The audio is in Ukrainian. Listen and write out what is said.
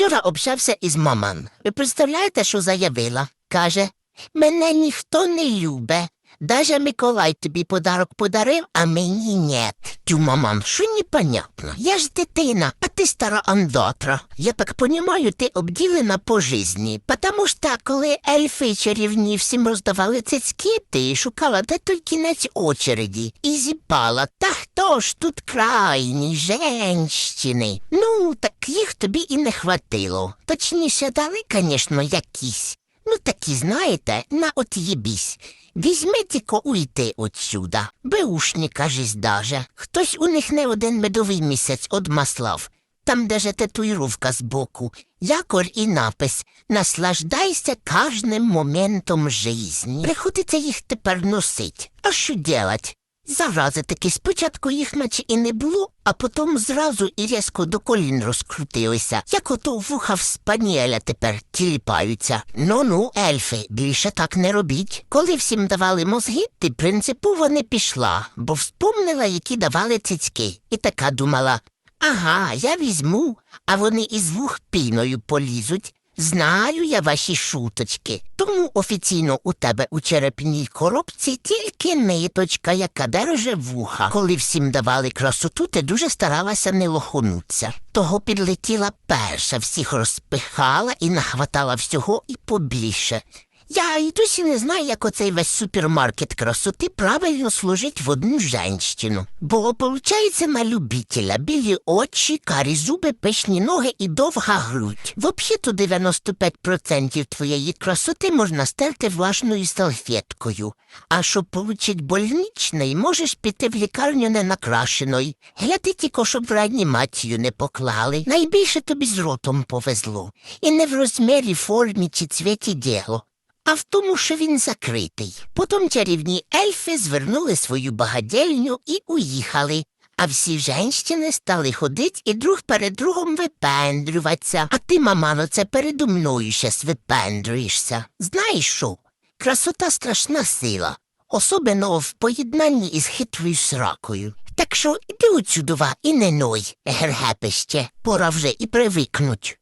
Вчора общався із маман. Ви представляєте, що заявила? Каже, мене ніхто не любе. Даже Миколай тобі подарок подарив, а мені нет. Тю, маман, що непонятно? Я ж дитина, а ти стара андатра. Я так понімаю, ти обділена по житті. Потому що коли ельфи чарівні всім роздавали цицьки, ти шукала де той кінець очереді і зіпала. Та хто ж тут крайні женщини? Їх тобі і не хватило. Точніше, дали, звісно, якісь. Ну, такі, знаєте, на от єбісь. Візьмете-ко уйти отсюда. Беушника жись даже. Хтось у них не один медовий місяць одмаслав. Там даже татуїровка збоку, якор і напис «Наслаждайся кожним моментом жизни». Приходиться їх тепер носить. А що делать? Зарази таки спочатку їх наче і не було, а потім зразу і різко до колін розкрутилися, як ото вуха в спаніеля тепер тіліпаються. Ну-ну, ельфи, більше так не робіть. Коли всім давали мозги, ти принципово не пішла, бо вспомнила, які давали цицьки, і така думала Ага, я візьму, а вони із вух піною полізуть. Знаю я ваші шуточки. Тому офіційно у тебе у черепній коробці тільки ниточка, яка береже вуха. Коли всім давали красоту, ти дуже старалася не лохонутися. Того підлетіла перша, всіх розпихала і нахватала всього і побільше. Я і досі не знаю, як оцей весь супермаркет красоти правильно служить в одну женщину. Бо получається на любителя білі очі, карі зуби, пишні ноги і довга грудь. Взагалі-то 95% твоєї красоти можна стерти влажною салфеткою. А щоб получить больничний, можеш піти в лікарню ненакрашеною. Гляди тільки, щоб в реанімацію не поклали. Найбільше тобі з ротом повезло. І не в розмірі, формі чи цвіті діло а в тому, що він закритий. Потім чарівні ельфи звернули свою багадельню і уїхали. А всі женщини стали ходить і друг перед другом випендрюватися. А ти, мамано, це передо мною щас випендрюєшся. Знаєш що? Красота страшна сила, особливо в поєднанні із хитрою сракою. Так що іди отсюдова і не ной, гергепище, пора вже і привикнуть.